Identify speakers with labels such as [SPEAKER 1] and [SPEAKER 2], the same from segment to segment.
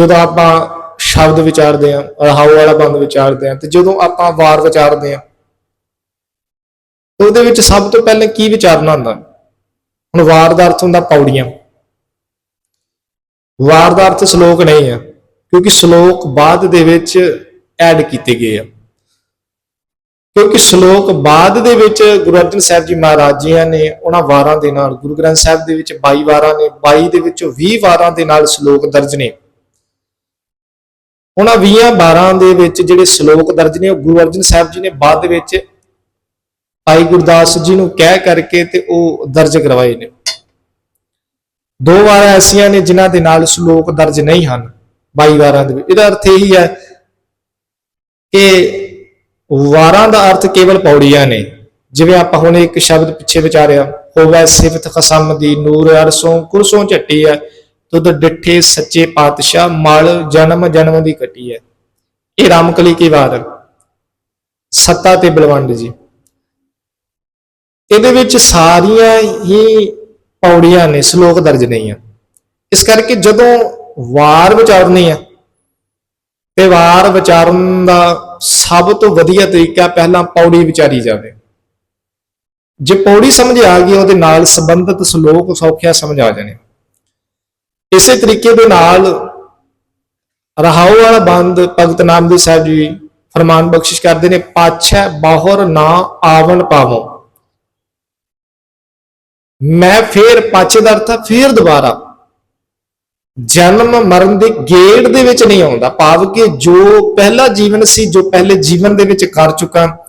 [SPEAKER 1] ਜਦੋਂ ਆਪਾਂ ਸ਼ਬਦ ਵਿਚਾਰਦੇ ਆ ਰਹਾਉ ਵਾਲਾ ਬੰਦ ਵਿਚਾਰਦੇ ਆ ਤੇ ਜਦੋਂ ਆਪਾਂ ਵਾਰ ਵਿਚਾਰਦੇ ਆ ਉਹਦੇ ਵਿੱਚ ਸਭ ਤੋਂ ਪਹਿਲਾਂ ਕੀ ਵਿਚਾਰਨਾ ਹੁੰਦਾ? ਹੁਣ ਵਾਰ ਦਾ ਅਰਥ ਹੁੰਦਾ ਪੌੜੀਆਂ। ਵਾਰ ਦਾ ਅਰਥ ਸ਼ਲੋਕ ਨਹੀਂ ਆ ਕਿਉਂਕਿ ਸ਼ਲੋਕ ਬਾਅਦ ਦੇ ਵਿੱਚ ਐਡ ਕੀਤੇ ਗਏ ਆ। ਕਿਉਂਕਿ ਸ਼ਲੋਕ ਬਾਅਦ ਦੇ ਵਿੱਚ ਗੁਰੂ ਅਰਜਨ ਸਾਹਿਬ ਜੀ ਮਹਾਰਾਜ ਜੀਆਂ ਨੇ ਉਹਨਾਂ ਵਾਰਾਂ ਦੇ ਨਾਲ, ਗੁਰੂ ਗ੍ਰੰਥ ਸਾਹਿਬ ਦੇ ਵਿੱਚ 22 ਵਾਰਾਂ ਨੇ 22 ਦੇ ਵਿੱਚੋਂ 20 ਵਾਰਾਂ ਦੇ ਨਾਲ ਸ਼ਲੋਕ ਦਰਜ ਨੇ। ਉਹਨਾਂ 20 ਵਾਰਾਂ ਦੇ ਵਿੱਚ ਜਿਹੜੇ ਸ਼ਲੋਕ ਦਰਜ ਨੇ, ਉਹ ਗੁਰੂ ਅਰਜਨ ਸਾਹਿਬ ਜੀ ਨੇ ਬਾਅਦ ਦੇ ਵਿੱਚ ਭਾਈ ਗੁਰਦਾਸ ਜੀ ਨੂੰ ਕਹਿ ਕਰਕੇ ਤੇ ਉਹ ਦਰਜ ਕਰਵਾਏ ਨੇ। ਦੋ ਵਾਰਾਂ ਐਸੀਆਂ ਨੇ ਜਿਨ੍ਹਾਂ ਦੇ ਨਾਲ ਸ਼ਲੋਕ ਦਰਜ ਨਹੀਂ ਹਨ 22 ਵਾਰਾਂ ਦੇ ਵਿੱਚ। ਇਹਦਾ ਅਰਥ ਇਹੀ ਹੈ ਕਿ ਵਾਰਾਂ ਦਾ ਅਰਥ ਕੇਵਲ ਪੌੜੀਆਂ ਨੇ। ਜਿਵੇਂ ਆਪਾਂ ਹੁਣ ਇੱਕ ਸ਼ਬਦ ਪਿੱਛੇ ਵਿਚਾਰਿਆ, ਹੋਵੇ ਸਿਫਤ ਖਸਮ ਦੀ ਨੂਰ ਅਰਸੋਂ, ਕੁਰਸੋਂ ਝੱਟੀ ਹੈ। ਤੁਧ ਡਿੱਠੇ ਸੱਚੇ ਪਾਤਸ਼ਾਹ, ਮਲ ਜਨਮ ਜਨਮ ਦੀ ਕੱਟੀ ਹੈ। ਇਹ ਰਾਮਕਲੀ ਕੀ ਵਾਰ ਸੱਤਾ ਤੇ ਬਲਵੰਡ ਜੀ। ਇਹਦੇ ਵਿੱਚ ਸਾਰੀਆਂ ਹੀ ਪੌੜੀਆਂ ਨੇ, ਸ਼ਲੋਕ ਦਰਜ ਨਹੀਂ ਆ। ਇਸ ਕਰਕੇ ਜਦੋਂ ਵਾਰ ਵਿਚਾਰਨੀ ਆ, ਤੇ ਵਾਰ ਵਿਚਾਰਨ ਦਾ ਸਭ ਤੋਂ ਵਧੀਆ ਤਰੀਕਾ ਪਹਿਲਾਂ ਪੌੜੀ ਵਿਚਾਰੀ ਜਾਵੇ। ਜੇ ਪੌੜੀ ਸਮਝ ਆ ਗਈ, ਉਹਦੇ ਨਾਲ ਸੰਬੰਧਿਤ ਸ਼ਲੋਕ ਸੌਖਿਆ ਸਮਝ ਆ ਜਾਣੇ। ਇਸੇ ਤਰੀਕੇ ਦੇ ਨਾਲ ਰਹਾਉ ਵਾਲਾ ਬੰਦ ਭਗਤ ਨਾਮਦੇਵ ਸਾਹਿਬ ਜੀ ਫਰਮਾਨ ਬਖਸ਼ਿਸ਼ ਕਰਦੇ ਨੇ, ਪਾਛੈ ਬਾਹਰ ਨਾ ਆਵਣ ਪਾਵੋ। ਮੈਂ ਫੇਰ ਪਾਛੇ ਦਾ ਅਰਥ ਹੈ ਫੇਰ ਦੁਬਾਰਾ। ਜਨਮ ਮਰਨ ਦੇ ਗੇੜ ਦੇ ਵਿੱਚ ਨਹੀਂ ਆਉਂਦਾ। ਭਾਵ ਕਿ ਜੋ ਪਹਿਲਾ ਜੀਵਨ ਸੀ, ਜੋ ਪਹਿਲੇ ਜੀਵਨ ਦੇ ਵਿੱਚ ਕਰ ਚੁੱਕਾ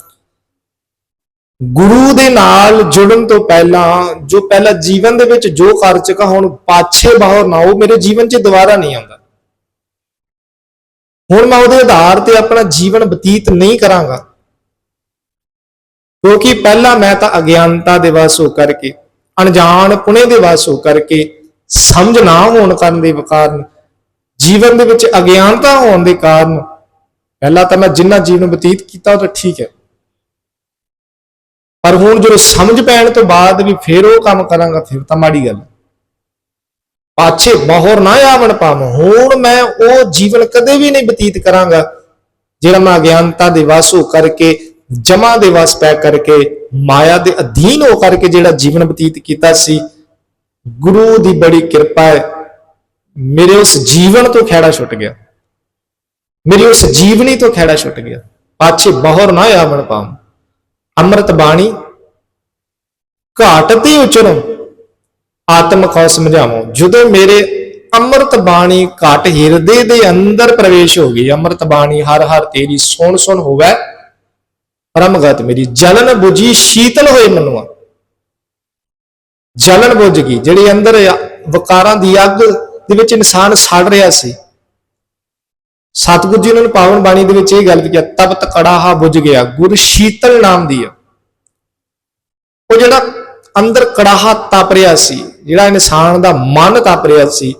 [SPEAKER 1] ਗੁਰੂ ਦੇ ਨਾਲ ਜੁੜਨ ਤੋਂ ਪਹਿਲਾਂ, ਜੋ ਪਹਿਲਾਂ ਜੀਵਨ ਦੇ ਵਿੱਚ ਜੋ ਕਰ ਚੁੱਕਾ ਹੁਣ ਪਾਛੇ ਬਾਹਰ ਨਾ ਉਹ ਮੇਰੇ ਜੀਵਨ 'ਚ ਦੁਬਾਰਾ ਨਹੀਂ ਆਉਂਦਾ। ਹੁਣ ਮੈਂ ਉਹਦੇ ਆਧਾਰ ਤੇ ਆਪਣਾ ਜੀਵਨ ਬਤੀਤ ਨਹੀਂ ਕਰਾਂਗਾ। ਕਿਉਂਕਿ ਪਹਿਲਾਂ ਮੈਂ ਤਾਂ ਅਗਿਆਨਤਾ ਦੇ ਵਸ ਹੋ ਕਰਕੇ, ਅਣਜਾਣ ਪੁਣੇ ਦੇ ਵਸ ਹੋ ਕਰਕੇ, ਸਮਝ ਨਾ ਹੋਣ ਕਰਨ ਦੇ ਕਾਰਨ, ਜੀਵਨ ਦੇ ਵਿੱਚ ਅਗਿਆਨਤਾ ਹੋਣ ਦੇ ਕਾਰਨ, ਪਹਿਲਾਂ ਤਾਂ ਮੈਂ ਜਿੰਨਾ ਜੀਵਨ ਬਤੀਤ ਕੀਤਾ ਉਹ ਤਾਂ ਠੀਕ ਹੈ। ਪਰ ਹੁਣ ਜਦੋਂ ਸਮਝ ਪੈਣ ਤੋਂ ਬਾਅਦ ਵੀ ਫੇਰ ਉਹ ਕੰਮ ਕਰਾਂਗਾ, ਫਿਰ ਤਾਂ ਮਾੜੀ ਗੱਲ ਪਾਛੇ ਬਹੁਰ ਨਾ ਆਵਣ ਪਾਵਾਂ। ਹੁਣ ਮੈਂ ਉਹ ਜੀਵਨ ਕਦੇ ਵੀ ਨਹੀਂ ਬਤੀਤ ਕਰਾਂਗਾ, ਜਿਹੜਾ ਮੈਂ ਅਗਿਆਨਤਾ ਦੇ ਵਸ ਹੋ ਕਰਕੇ, ਜਮਾ ਦੇ ਵਸ ਪੈ ਕਰਕੇ, ਮਾਇਆ ਦੇ ਅਧੀਨ ਹੋ ਕਰਕੇ ਜਿਹੜਾ ਜੀਵਨ ਬਤੀਤ ਕੀਤਾ ਸੀ, ਗੁਰੂ ਦੀ ਬੜੀ ਕਿਰਪਾ ਹੈ। ਮੇਰੇ ਉਸ ਜੀਵਨ ਤੋਂ ਖੈੜਾ ਛੁੱਟ ਗਿਆ। ਮੇਰੀ ਉਸ ਜੀਵਨੀ ਤੋਂ ਖੈੜਾ ਛੁੱਟ ਗਿਆ। ਪਾਛੇ ਬਹੁਰ ਨਾ ਆਵਣ ਪਾਵਾਂ। ਅੰਮ੍ਰਿਤ ਬਾਣੀ ਘਾਟ ਤੇ ਉਚਰੋ, ਆਤਮ ਕੋ ਸਮਝਾਵੋ? ਜਦੋਂ ਮੇਰੇ ਅੰਮ੍ਰਿਤ ਬਾਣੀ ਘਾਟ ਹਿਰਦੇ ਦੇ ਅੰਦਰ ਪ੍ਰਵੇਸ਼ ਹੋ ਗਈ ਅੰਮ੍ਰਿਤ ਬਾਣੀ ਹਰ ਹਰ ਤੇਰੀ ਸੁਣ ਸੁਣ ਹੋਵੇ, ਪਰਮਗਤ ਮੇਰੀ ਜਲਨ 부ਜੀ ਸ਼ੀਤਲ ਹੋਏ ਮਨੁਆ। ਜਲਨ ਬੁਝ ਗਈ, ਜਿਹੜੀ ਅੰਦਰ ਵਿਕਾਰਾਂ ਦੀ ਅੱਗ ਦੇ ਵਿੱਚ ਇਨਸਾਨ ਸੜ ਰਿਹਾ ਸੀ ਸਤਿਗੁਰੂ ਜੀ ਉਹਨਾਂ ਨੇ ਪਾਵਨ ਬਾਣੀ ਦੇ ਵਿੱਚ ਇਹ ਗੱਲ ਕਿਹਾ ਤਪਤ ਕੜਾਹਾ ਬੁਝ ਗਿਆ, ਗੁਰ ਸ਼ੀਤਲ ਨਾਮ ਦੀ ਆ। ਉਹ ਜਿਹੜਾ ਅੰਦਰ ਕੜਾਹਾ ਤਪ ਰਿਹਾ ਸੀ, ਜਿਹੜਾ ਇਨਸਾਨ ਦਾ ਮਨ ਤਪ ਰਿਹਾ ਸੀ,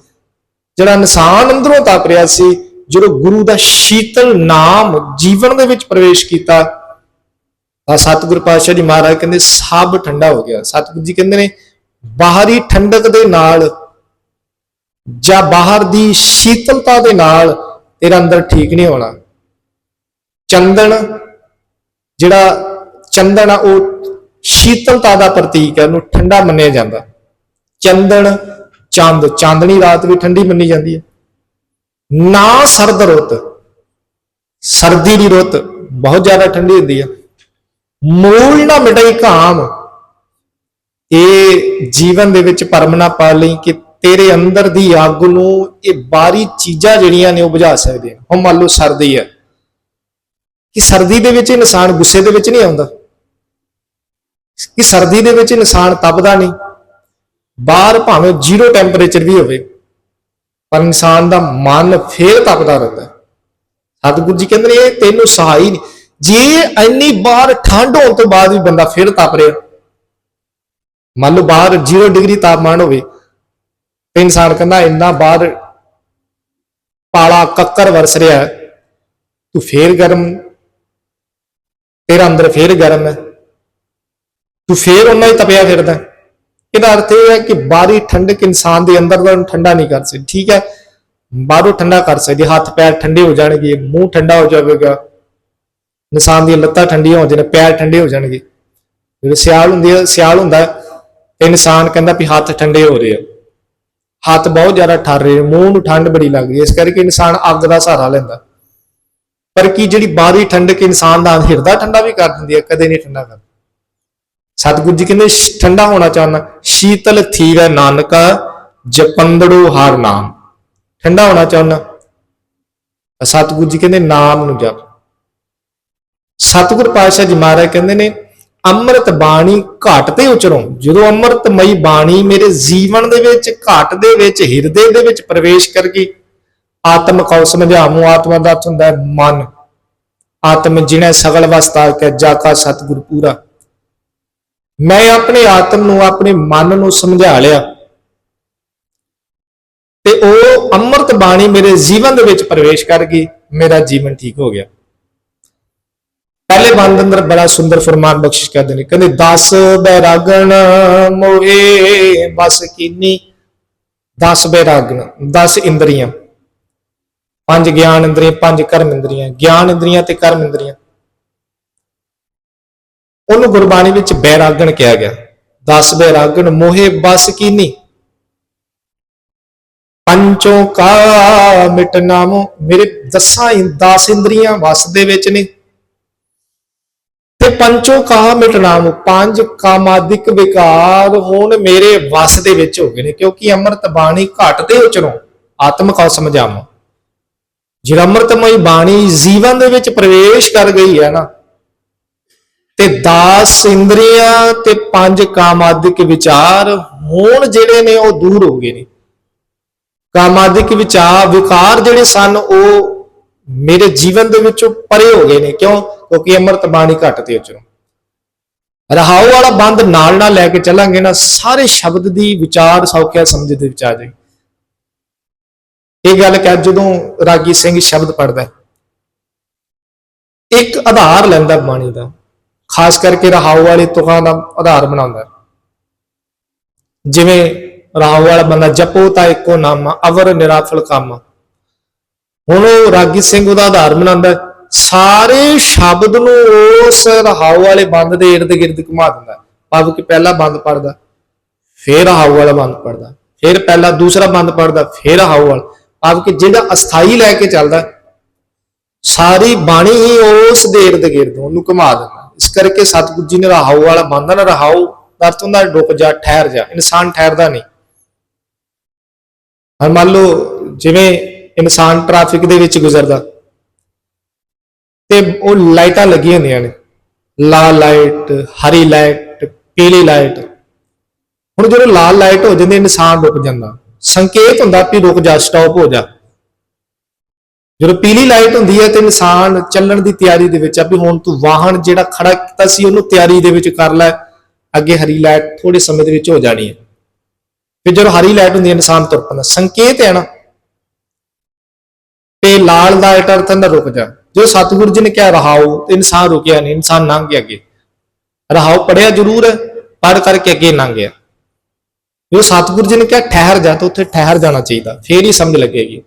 [SPEAKER 1] ਜਿਹੜਾ ਇਨਸਾਨ ਅੰਦਰੋਂ ਤਪ ਰਿਹਾ ਸੀ, ਜਦੋਂ ਗੁਰੂ ਦਾ ਸ਼ੀਤਲ ਨਾਮ ਜੀਵਨ ਦੇ ਵਿੱਚ ਪ੍ਰਵੇਸ਼ ਕੀਤਾ, ਤਾਂ ਸਤਿਗੁਰ ਪਾਤਸ਼ਾਹ ਜੀ ਮਹਾਰਾਜ ਕਹਿੰਦੇ, ਸਭ ਠੰਡਾ ਹੋ ਗਿਆ। ਸਤਿਗੁਰੂ ਜੀ ਕਹਿੰਦੇ ਨੇ, ਬਾਹਰੀ ਠੰਡਕ ਦੇ ਨਾਲ ਜਾਂ ਬਾਹਰ ਦੀ ਸ਼ੀਤਲਤਾ ਦੇ ਨਾਲ ਤੇਰਾ ਅੰਦਰ ਠੀਕ ਨਹੀਂ ਹੋਣਾ। ਚੰਦਨ, ਜਿਹੜਾ ਚੰਦਨ ਆ, ਉਹ ਸ਼ੀਤਲਤਾ ਦਾ ਪ੍ਰਤੀਕ ਹੈ, ਉਹਨੂੰ ਠੰਡਾ ਮੰਨਿਆ ਜਾਂਦਾ। ਚੰਦਨ, ਚੰਦ, ਚਾਂਦਨੀ ਰਾਤ ਵੀ ਠੰਡੀ ਮੰਨੀ ਜਾਂਦੀ ਹੈ। ਨਾ ਸਰਦ ਰੁੱਤ, ਸਰਦੀ ਦੀ ਰੁੱਤ ਬਹੁਤ ਜ਼ਿਆਦਾ ਠੰਡੀ ਹੁੰਦੀ ਹੈ। ਮੂਲ ਨਾ ਮਿਟਾਈ ਕਾਮ ਇਹ ਜੀਵਨ ਦੇ ਵਿੱਚ ਪਰਮ ਨਾ ਪਾ ਲਈ ਕਿ ਤੇਰੇ ਅੰਦਰ ਦੀ ਅੱਗ ਨੂੰ ਇਹ ਬਾਹਰੀ ਚੀਜ਼ਾਂ ਜਿਹੜੀਆਂ ਨੇ ਉਹ ਬੁਝਾ ਸਕਦੀਆਂ ਹੁਣ ਮੰਨ ਲਓ ਸਰਦੀ ਹੈ ਕਿ ਸਰਦੀ ਦੇ ਵਿੱਚ ਇਨਸਾਨ ਗੁੱਸੇ ਦੇ ਵਿੱਚ ਨਹੀਂ ਆਉਂਦਾ? ਕਿ ਸਰਦੀ ਦੇ ਵਿੱਚ ਇਨਸਾਨ ਤਪਦਾ ਨਹੀਂ? ਬਾਹਰ ਭਾਵੇਂ ਜ਼ੀਰੋ ਟੈਂਪਰੇਚਰ ਵੀ ਹੋਵੇ, ਪਰ ਇਨਸਾਨ ਦਾ ਮਨ ਫੇਰ ਤਪਦਾ ਰਹਿੰਦਾ। ਸਤਿਗੁਰੂ ਜੀ ਕਹਿੰਦੇ ਨੇ, ਇਹ ਤੈਨੂੰ ਸਹਾਈ ਨਹੀਂ। ਜੇ ਇੰਨੀ ਬਾਹਰ ਠੰਡ ਹੋਣ ਤੋਂ ਬਾਅਦ ਵੀ ਬੰਦਾ ਫੇਰ ਤਪ ਰਿਹਾ। ਮੰਨ ਲਓ ਬਾਹਰ 0 ਡਿਗਰੀ ਤਾਪਮਾਨ ਹੋਵੇ ਤੇ ਇਨਸਾਨ ਕਹਿੰਦਾ, ਇੰਨਾ ਬਾਹਰ ਪਾਲਾ ਕੱਕਰ ਵਰਸ ਰਿਹਾ ਤੂੰ ਫੇਰ ਗਰਮ, ਤੇਰਾ ਅੰਦਰ ਫੇਰ ਗਰਮ ਹੈ। ਤੂੰ ਫੇਰ ਉਹਨਾਂ ਹੀ ਤਪਿਆ ਫਿਰਦਾ ਇਹਦਾ ਅਰਥ ਇਹ ਹੈ ਕਿ ਬਾਹਰੀ ਠੰਡਕ ਇਨਸਾਨ ਦੇ ਅੰਦਰ ਦਾ ਉਹਨੂੰ ਠੰਡਾ ਨਹੀਂ ਕਰ ਸਕਦੀ। ਠੀਕ ਹੈ, ਬਾਹਰੋਂ ਠੰਡਾ ਕਰ ਸਕਦੀ। ਹੱਥ ਪੈਰ ਠੰਡੇ ਹੋ ਜਾਣਗੇ, ਮੂੰਹ ਠੰਡਾ ਹੋ ਜਾਵੇਗਾ। ਇਨਸਾਨ ਦੀਆਂ ਲੱਤਾਂ ਠੰਡੀਆਂ ਹੋ ਜਾਣ, ਪੈਰ ਠੰਡੇ ਹੋ ਜਾਣਗੇ। ਜਦੋਂ ਸਿਆਲ ਹੁੰਦੀ ਹੈ, ਸਿਆਲ ਹੁੰਦਾ ਤੇ ਇਨਸਾਨ ਕਹਿੰਦਾ ਵੀ ਹੱਥ ਠੰਡੇ ਹੋ ਰਹੇ ਆ। ਹੱਥ ਬਹੁਤ ਜ਼ਿਆਦਾ ਠਰ ਰਹੇ ਮੂੰਹ ਨੂੰ ਠੰਡ ਬੜੀ ਲੱਗ ਰਹੀ ਹੈ, ਇਸ ਕਰਕੇ ਇਨਸਾਨ ਅੱਗ ਦਾ ਸਹਾਰਾ ਲੈਂਦਾ। ਪਰ ਕੀ ਜਿਹੜੀ ਬਾਹਰੀ ਠੰਡਕ ਇਨਸਾਨ ਦਾ ਹਿਰਦਾ ਠੰਡਾ ਵੀ ਕਰ ਦਿੰਦੀ ਹੈ, ਕਦੇ ਨਹੀਂ ਠੰਡਾ ਕਰ ਸਤਿਗੁਰੂ ਜੀ ਕਹਿੰਦੇ ਠੰਡਾ ਹੋਣਾ ਚਾਹੁੰਦਾ, ਸ਼ੀਤਲ ਥੀਵੈ ਨਾਨਕਾ, ਜਪੰਦੜੋ ਹਰ ਨਾਮ। ਠੰਡਾ ਹੋਣਾ ਚਾਹੁੰਦਾ। ਸਤਿਗੁਰੂ ਜੀ ਕਹਿੰਦੇ, ਨਾਮ ਨੂੰ ਜਪ। ਸਤਿਗੁਰ ਪਾਤਸ਼ਾਹ ਜੀ ਮਹਾਰਾਜ ਕਹਿੰਦੇ ਨੇ ਅੰਮ੍ਰਿਤ ਬਾਣੀ ਘਾਟ ਤੇ ਉਚਰੋ। ਜਦੋਂ ਅੰਮ੍ਰਿਤਮਈ ਬਾਣੀ ਮੇਰੇ ਜੀਵਨ ਦੇ ਵਿੱਚ, ਘਾਟ ਦੇ ਵਿੱਚ, ਹਿਰਦੇ ਦੇ ਵਿੱਚ ਪ੍ਰਵੇਸ਼ ਕਰ ਗਈ ਆਤਮ ਕਉ ਸਮਝਾਮੂ ਆਤਮਾ ਦਾ ਅਰਥ ਹੁੰਦਾ ਹੈ ਮਨ। ਆਤਮ ਜਿਨੇ ਸਗਲ ਵਸਤਾ ਕੇ, ਜਾ ਕਾ ਸਤਿਗੁਰ ਪੂਰਾ। ਮੈਂ ਆਪਣੇ ਆਤਮ ਨੂੰ, ਆਪਣੇ ਮਨ ਨੂੰ ਸਮਝਾ ਲਿਆ। ਤੇ ਉਹ ਅੰਮ੍ਰਿਤ ਬਾਣੀ ਮੇਰੇ ਜੀਵਨ ਦੇ ਵਿੱਚ ਪ੍ਰਵੇਸ਼ ਕਰ ਗਈ ਮੇਰਾ ਜੀਵਨ ਠੀਕ ਹੋ ਗਿਆ। ਪਹਿਲੇ ਬੰਦ ਅੰਦਰ ਬੜਾ ਸੁੰਦਰ ਫਰਮਾਨ ਬਖਸ਼ਿਸ਼ ਕਰਦੇ ਨੇ, ਕਹਿੰਦੇ, ਦਸ ਬੈਰਾਗਣ ਮੋਏ, ਬਸ ਕੀਨੀ 10 ਬੈਰਾਗਣ, ਦਸ ਇੰਦਰੀਆਂ, ਪੰਜ ਗਿਆਨ ਇੰਦਰੀਆਂ, ਪੰਜ ਕਰਮ ਇੰਦਰੀਆਂ, ਗਿਆਨ ਇੰਦਰੀਆਂ ਤੇ ਕਰਮ ਇੰਦਰੀਆਂ। ਉਹਨੂੰ ਗੁਰਬਾਣੀ ਵਿੱਚ ਬੈਰਾਗਣ ਕਿਹਾ ਗਿਆ, ਦਸ ਬੈਰਾਗਣ ਮੋਹੇ, ਬਸ ਕੀਨੀ, ਪੰਚੋਂ ਕਾ ਮਿਟਨਾਮੋ ਮੇਰੇ ਦਸਾਂ 10 ਇੰਦਰੀਆਂ, ਵਸ ਦੇ ਵਿੱਚ ਨੇ। ਤੇ ਪੰਚੋ ਕਾ ਮਿਟਨਾਮ ਪੰਜ ਕਾਮਾਦਿਕ ਵਿਕਾਰ ਹੁਣ ਮੇਰੇ ਵਸ ਦੇ ਵਿੱਚ ਹੋ ਗਏ ਨੇ, ਕਿਉਂਕਿ ਅੰਮ੍ਰਿਤ ਬਾਣੀ ਘਟ ਤੇ ਉਚਰੋ ਆਤਮ ਕਾ ਸਮਝਾਵਾਂ। ਜਿਹੜਾ ਅੰਮ੍ਰਿਤਮਈ ਬਾਣੀ ਜੀਵਨ ਦੇ ਵਿੱਚ ਪ੍ਰਵੇਸ਼ ਕਰ ਗਈ ਹੈ ਨਾ, ਤੇ 10 ਇੰਦਰੀਆਂ ਤੇ ਪੰਜ ਕਾਮਾਦਿਕ ਵਿਚਾਰ ਹੁਣ ਜਿਹੜੇ ਨੇ ਉਹ ਦੂਰ ਹੋ ਗਏ ਨੇ। ਕਾਮਾਦਿਕ ਵਿਚਾਰ, ਵਿਕਾਰ ਜਿਹੜੇ ਸਨ, ਉਹ ਮੇਰੇ ਜੀਵਨ ਦੇ ਵਿੱਚੋਂ ਪਰੇ ਹੋ ਗਏ ਨੇ। ਕਿਉਂ? ਕਿਉਂਕਿ ਅੰਮ੍ਰਿਤ ਬਾਣੀ ਘਟ ਤੇ ਉਚਰੋ। ਰਹਾਉ ਵਾਲਾ ਬੰਦ ਨਾਲ ਨਾਲ ਲੈ ਕੇ ਚੱਲਾਂਗੇ ਨਾ, ਸਾਰੇ ਸ਼ਬਦ ਦੀ ਵਿਚਾਰ ਸੌਖਿਆ ਸਮਝ ਦੇ ਵਿੱਚ ਆ ਜਾਏ। ਇਹ ਗੱਲ ਕਹਿ ਜਦੋਂ ਰਾਗੀ ਸਿੰਘ ਸ਼ਬਦ ਪੜਦਾ ਇੱਕ ਆਧਾਰ ਲੈਂਦਾ ਬਾਣੀ ਦਾ। ਖਾਸ ਕਰਕੇ ਰਹਾਉ ਵਾਲੇ ਤੁਕਾਂ ਦਾ ਆਧਾਰ ਬਣਾਉਂਦਾ ਜਿਵੇਂ ਰਹਾਉ ਵਾਲਾ ਬੰਦਾ, ਜਪੋ ਤਾਂ ਇੱਕੋ ਨਾਮ ਅਵਰ ਨਿਰਾਫਲ ਕੰਮ। ਹੁਣ ਉਹ ਰਾਗੀ ਸਿੰਘ ਉਹਦਾ ਆਧਾਰ ਬਣਾਉਂਦਾ ਸਾਰੇ ਸ਼ਬਦ ਨੂੰ ਉਸ ਰਹਾਉ ਵਾਲੇ ਬੰਦ ਦੇ ਇਰਦ ਗਿਰਦ ਘੁਮਾ ਦਿੰਦਾ ਭਾਵ ਕਿ ਪਹਿਲਾ ਬੰਦ ਪੜਦਾ ਫਿਰ ਰਹਾਉ ਵਾਲਾ ਬੰਦ ਪੜਦਾ ਫਿਰ ਪਹਿਲਾ ਦੂਸਰਾ ਬੰਦ ਪੜਦਾ ਫਿਰ ਰਹਾਉ ਵਾਲਾ। ਭਾਵ ਕਿ ਜਿਹੜਾ ਅਸਥਾਈ ਲੈ ਕੇ ਚੱਲਦਾ ਸਾਰੀ ਬਾਣੀ ਹੀ ਉਸ ਦੇ ਇਰਦ ਗਿਰਦ ਉਹਨੂੰ ਘੁਮਾ ਦਿੰਦਾ ਇਸ ਕਰਕੇ ਸਤਿਗੁਰੂ ਜੀ ਨੇ ਰਹਾਉ ਵਾਲਾ ਬੰਦ ਨਾ ਰਹਾਉ ਦਾ ਹੁੰਦਾ ਡੁੱਬ ਜਾ, ਠਹਿਰ ਜਾ, ਇਨਸਾਨ ਠਹਿਰਦਾ ਨਹੀਂ। ਹੁਣ ਮੰਨ ਲਓ ਜਿਵੇਂ ਇਨਸਾਨ ਟ੍ਰੈਫਿਕ ਦੇ ਵਿੱਚ ਗੁਜ਼ਰਦਾ। ਤੇ ਉਹ ਲਾਈਟਾਂ ਲੱਗੀਆਂ ਹੁੰਦੀਆਂ ਨੇ। ਲਾਲ ਲਾਈਟ ਹਰੀ ਲਾਈਟ ਪੀਲੀ ਲਾਈਟ ਹੁਣ ਜਦੋਂ ਲਾਲ ਲਾਈਟ ਹੋ ਜਾਂਦੀ, ਇਨਸਾਨ ਰੁਕ ਜਾਂਦਾ। ਸੰਕੇਤ ਹੁੰਦਾ ਵੀ ਰੁਕ ਜਾ ਸਟਾਪ ਹੋ ਜਾ। ਜਦੋਂ ਪੀਲੀ ਲਾਈਟ ਹੁੰਦੀ ਹੈ, ਤੇ ਇਨਸਾਨ ਚੱਲਣ ਦੀ ਤਿਆਰੀ ਦੇ ਵਿੱਚ ਆ ਵੀ ਹੁਣ ਤੂੰ ਵਾਹਨ ਜਿਹੜਾ ਖੜਾ ਕੀਤਾ ਸੀ, ਉਹਨੂੰ ਤਿਆਰੀ ਦੇ ਵਿੱਚ ਕਰ ਲੈ। ਅੱਗੇ ਹਰੀ ਲਾਈਟ ਥੋੜੇ ਸਮੇਂ ਦੇ ਵਿੱਚ ਹੋ ਜਾਣੀ ਹੈ। ਫਿਰ ਜਦੋਂ ਹਰੀ ਲਾਈਟ ਹੁੰਦੀ ਹੈ, ਇਨਸਾਨ ਤੁਰ ਪੈਂਦਾ। ਸੰਕੇਤ ਹੈ ਨਾ ਤੇ ਲਾਲ ਦਾ ਅਰਥ ਅਰਥ ਰੁਕ ਜਾ। ਜੋ ਸਤਿਗੁਰੂ ਜੀ ਨੇ ਕਿਹਾ, ਰਹਾਓ ਇਨਸਾਨ ਰੁਕਿਆ ਨਹੀਂ, ਇਨਸਾਨ ਲੰਘ ਗਿਆ ਅੱਗੇ। ਰਹਾਓ ਪੜਿਆ ਜ਼ਰੂਰ ਹੈ ਪੜ ਕਰਕੇ ਅੱਗੇ ਲੰਘ ਗਿਆ। ਜੋ ਸਤਿਗੁਰੂ ਜੀ ਨੇ ਕਿਹਾ, ਠਹਿਰ ਜਾ, ਤਾਂ ਉੱਥੇ ਠਹਿਰ ਜਾਣਾ ਚਾਹੀਦਾ। ਫੇਰ ਹੀ ਸਮਝ ਲੱਗੇਗੀ।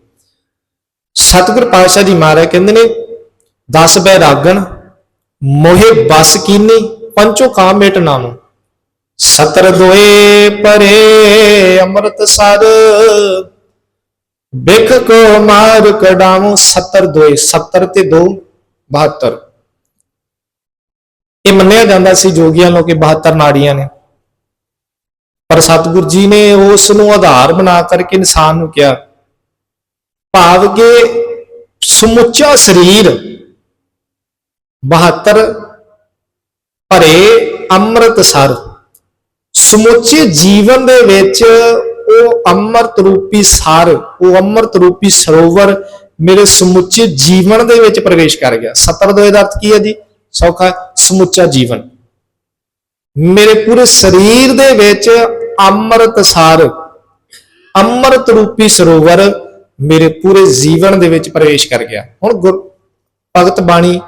[SPEAKER 1] ਸਤਿਗੁਰ ਪਾਤਸ਼ਾਹ ਜੀ ਮਹਾਰਾਜ ਕਹਿੰਦੇ ਨੇ 10 ਬੈ ਰਾਗਣ, ਮੋਹੇ ਬਸ ਕੀਨੀ, ਪੰਚੋ ਕਾਮ ਮੇਟ ਨਾਮ ਸਤਰ ਦੋਏ ਪਰੇ ਅੰਮ੍ਰਿਤ ਸਰ ਬਿਖ ਕੋ ਮਾਰ ਕਡਾਵੋ 70 ਦੋਏ 70 ਤੇ 2 72 ਇਹ ਮੰਨਿਆ ਜਾਂਦਾ ਸੀ ਜੋਗੀਆਂ ਨੂੰ ਕਿ 72 ਨਾੜੀਆਂ ਨੇ। ਪਰ ਸਤਿਗੁਰ ਜੀ ਨੇ ਉਸ ਨੂੰ ਆਧਾਰ ਬਣਾ ਕਰਕੇ ਇਨਸਾਨ ਨੂੰ ਕਿਹਾ, ਭਾਵ ਕਿ ਸਮੁੱਚਾ ਸਰੀਰ 72 ਭਰੇ ਅੰਮ੍ਰਿਤ ਸਰ ਸਮੁੱਚੇ ਜੀਵਨ ਦੇ ਵਿੱਚ ਉਹ ਅੰਮ੍ਰਿਤ ਰੂਪੀ ਸਰ, ਉਹ ਅੰਮ੍ਰਿਤ ਰੂਪੀ ਸਰੋਵਰ ਮੇਰੇ ਸਮੁੱਚੇ ਜੀਵਨ ਦੇ ਵਿੱਚ ਪ੍ਰਵੇਸ਼ ਕਰ ਗਿਆ। ਸਤਰ ਦਾ ਅਰਥ ਕੀ ਹੈ ਜੀ? ਸੌਖਾ ਸਮੁੱਚਾ ਜੀਵਨ। ਮੇਰੇ ਪੂਰੇ ਸਰੀਰ ਦੇ ਵਿੱਚ ਅੰਮ੍ਰਿਤ ਸਰ, ਅੰਮ੍ਰਿਤ ਰੂਪੀ ਸਰੋਵਰ ਮੇਰੇ ਪੂਰੇ ਜੀਵਨ ਦੇ ਵਿੱਚ ਪ੍ਰਵੇਸ਼ ਕਰ ਗਿਆ। ਹੁਣ ਗੁਰ- ਭਗਤ ਬਾਣੀ,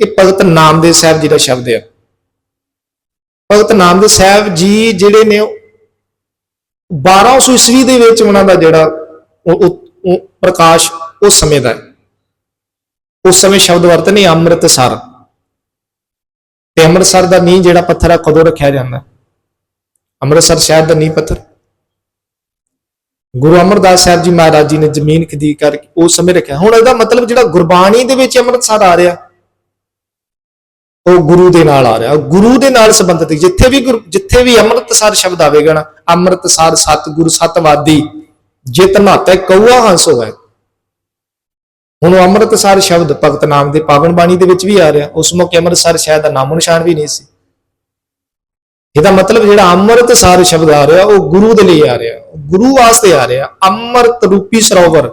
[SPEAKER 1] ਇਹ ਭਗਤ ਨਾਮਦੇਵ ਸਾਹਿਬ ਜੀ ਦਾ ਸ਼ਬਦ ਹੈ। ਭਗਤ ਨਾਮਦੇਵ ਸਾਹਿਬ ਜੀ ਜਿਹੜੇ ਨੇ 1200 ਈਸਵੀ ਦੇ ਵਿੱਚ ਉਹਨਾਂ ਦਾ ਜਿਹੜਾ ਉਹ- ਪ੍ਰਕਾਸ਼ ਉਸ ਸਮੇਂ ਦਾ ਹੈ। ਉਸ ਸਮੇਂ ਸ਼ਬਦ ਵਰਤਨੇ ਅੰਮ੍ਰਿਤਸਰ। ਤੇ ਅੰਮ੍ਰਿਤਸਰ ਦਾ ਨੀਂਹ ਜਿਹੜਾ ਪੱਥਰ ਹੈ ਕਦੋਂ ਰੱਖਿਆ ਜਾਂਦਾ? ਅੰਮ੍ਰਿਤਸਰ ਸ਼ਹਿਰ ਦਾ ਨੀਂਹ ਪੱਥਰ। ਗੁਰੂ ਅਮਰਦਾਸ ਸਾਹਿਬ ਜੀ ਮਹਾਰਾਜ ਜੀ ਨੇ ਜ਼ਮੀਨ ਖਰੀਦ ਕਰਕੇ ਉਸ ਸਮੇਂ ਰੱਖਿਆ। ਹੁਣ ਇਹਦਾ ਮਤਲਬ ਜਿਹੜਾ ਗੁਰਬਾਣੀ ਦੇ ਵਿੱਚ ਅੰਮ੍ਰਿਤਸਰ ਆ ਰਿਹਾ, ਉਹ ਗੁਰੂ ਦੇ ਨਾਲ ਆ ਰਿਹਾ। ਗੁਰੂ ਦੇ ਨਾਲ ਸੰਬੰਧਿਤ, ਜਿੱਥੇ ਵੀ ਗੁਰੂ- ਜਿੱਥੇ ਵੀ ਅੰਮ੍ਰਿਤਸਰ ਸ਼ਬਦ ਆਵੇਗਾ ਨਾ, ਅੰਮ੍ਰਿਤਸਰ ਸਤਿਗੁਰੂ ਸਤਵਾਦੀ, ਜਿਤ ਨਾਤੇ ਕਉਆ ਹੰਸ ਹੋਵੇ। ਹੁਣ ਉਹ ਅੰਮ੍ਰਿਤਸਰ ਸ਼ਬਦ ਭਗਤ ਨਾਮ ਦੇ ਪਾਵਨ ਬਾਣੀ ਦੇ ਵਿੱਚ ਵੀ ਆ ਰਿਹਾ। ਉਸ ਮੌਕੇ ਅੰਮ੍ਰਿਤਸਰ ਸ਼ਾਇਦ ਦਾ ਨਾਮੋ ਨਿਸ਼ਾਨ ਵੀ ਨਹੀਂ ਸੀ। ਇਹਦਾ ਮਤਲਬ ਜਿਹੜਾ ਅੰਮ੍ਰਿਤਸਰ ਸ਼ਬਦ ਆ ਰਿਹਾ, ਉਹ ਗੁਰੂ ਦੇ ਲਈ ਆ ਰਿਹਾ। ਗੁਰੂ ਵਾਸਤੇ ਆ ਰਿਹਾ, ਅੰਮ੍ਰਿਤ ਰੂਪੀ ਸਰੋਵਰ।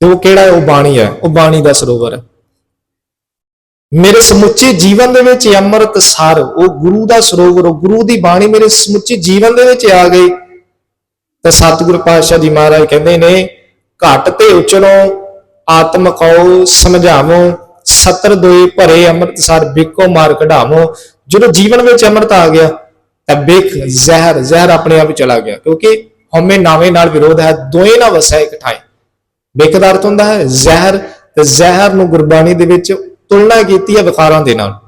[SPEAKER 1] ਤੇ ਉਹ ਕਿਹੜਾ ਉਹ ਬਾਣੀ ਹੈ, ਉਹ ਬਾਣੀ ਦਾ ਸਰੋਵਰ। ਹੈ ਮੇਰੇ ਸਮੁੱਚੇ ਜੀਵਨ ਦੇ ਵਿੱਚ ਅੰਮ੍ਰਿਤ ਸਰ, ਉਹ ਗੁਰੂ ਦਾ ਸਰੋਵਰ, ਉਹ ਗੁਰੂ ਦੀ ਬਾਣੀ ਮੇਰੇ ਸਮੁੱਚੇ ਜੀਵਨ ਦੇ ਵਿੱਚ ਆ ਗਈ। ਤਾਂ ਸਤਿਗੁਰੂ ਪਾਤਸ਼ਾਹ ਜੀ ਮਹਾਰਾਜ ਕਹਿੰਦੇ ਨੇ, ਘਟ ਤੇ ਉਚਰੋ, ਆਤਮ ਸਮਝਾਵੋ, ਸਤਰ ਦੋਏ ਭਰੇ ਅੰਮ੍ਰਿਤ ਸਰ, ਬਿਕੋ ਮਾਰ ਕਢਾਵੋ। ਜਦੋਂ ਜੀਵਨ ਵਿੱਚ ਅੰਮ੍ਰਿਤ ਆ ਗਿਆ, ਤਾਂ ਬਿਕ, ਜ਼ਹਿਰ ਜ਼ਹਿਰ ਆਪਣੇ ਆਪ ਚਲਾ ਗਿਆ। ਕਿਉਂਕਿ ਹਉਮੈ ਨਾਵੇਂ ਨਾਲ ਵਿਰੋਧ ਹੈ, ਦੋਏ ਨਾ ਵਸੈ ਇੱਕ ਠਾਈ ਬਿਕ ਦਾ ਅਰਥ ਹੁੰਦਾ ਹੈ, ਜ਼ਹਿਰ ਤੇ ਜ਼ਹਿਰ ਨੂੰ ਗੁਰਬਾਣੀ ਦੇ ਵਿੱਚ ਤੁਲਨਾ ਕੀਤੀ ਹੈ ਵਿਕਾਰਾਂ ਦੇ ਨਾਲ।